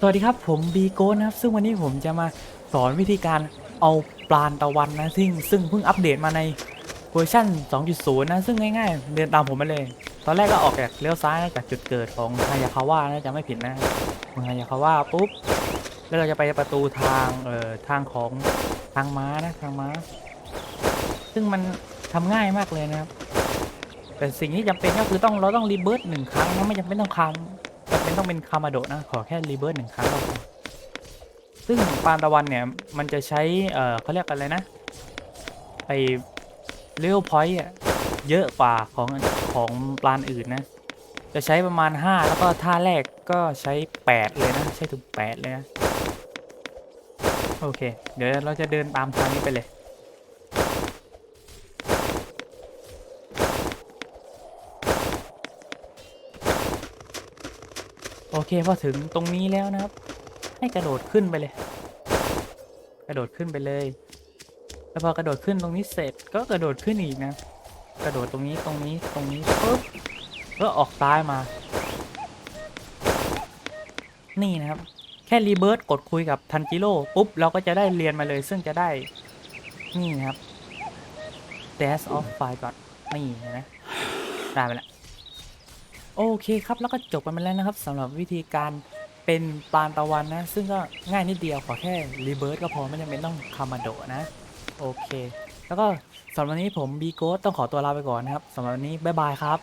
สวัสดีครับผมบีโก้นะครับ ซึ่งวันนี้ผมจะมาสอนวิธีการเอาปลานตะวันนะซึ่งซึ่งเพิ่งอัปเดตมาในเวอร์ชัน2.0 นะ ซึ่งง่ายๆ เดินตามผมมาเลย ตอนแรกก็ออกจากเลี้ยวซ้ายจากจุดเกิดของฮายาคาว่านะจะไม่ผิดนะเมืองฮายาคาว่าปุ๊บ แล้วเราจะไปประตูทางเอ่อทางของทางม้านะทางม้า ซึ่งมันทำง่ายมากเลยนะครับแต่สิ่งที่จำเป็นก็คือต้องเราต้องรีเบิร์ตหนึ่งครั้งนะไม่จำเป็นต้องคำำเป็นต้องเป็นคามาโดะนะ ขอแค่รีเบิร์ตหนึ่งครั้งก็พอซึ่งปานตะวันเนี่ย มันจะใช้ เอ่อเขาเรียกอะไรนะไอเลเวลพอยต์เยอะกว่าของของปลานอื่นนะ จะใช้ประมาณ 5 แล้วก็ท่าแรกก็ใช้ 8 เลยนะ ใช้ถึง 8 เลยนะ โอเค เดี๋ยวเราจะเดินตามทางนี้ไปเลย โอเคพอถึงตรงนี้แล้วนะครับ ให้กระโดดขึ้นไปเลย กระโดดขึ้นไปเลย แล้วพอกระโดดขึ้นตรงนี้เสร็จก็กระโดดขึ้นอีกนะ กระโดดตรงนี้ตรงนี้ตรงนี้ปุ๊บก็ออกซ้ายมา นี่นะครับ แค่รีเบิร์ตกดคุยกับทันจิโร่ปุ๊บเราก็จะได้เรียนมาเลย ซึ่งจะได้ นี่นะครับ dash off fire ก่อนนี่เห็นะได้ไปแล้ว โอเคครับแล้วก็จบไปมาแล้วนะครับสำหรับวิธีการเป็นปานตะวันนะ ซึ่งก็ง่ายนิดเดียวขอแค่รีเบิร์ตก็พอไม่จำเป็นต้องคามาโดนะ โอเค แล้วก็สำหรับวันนี้ผมบีโก้ต้องขอตัวลาไปก่อนนะครับสำหรับวันนี้บ๊ายบายครับ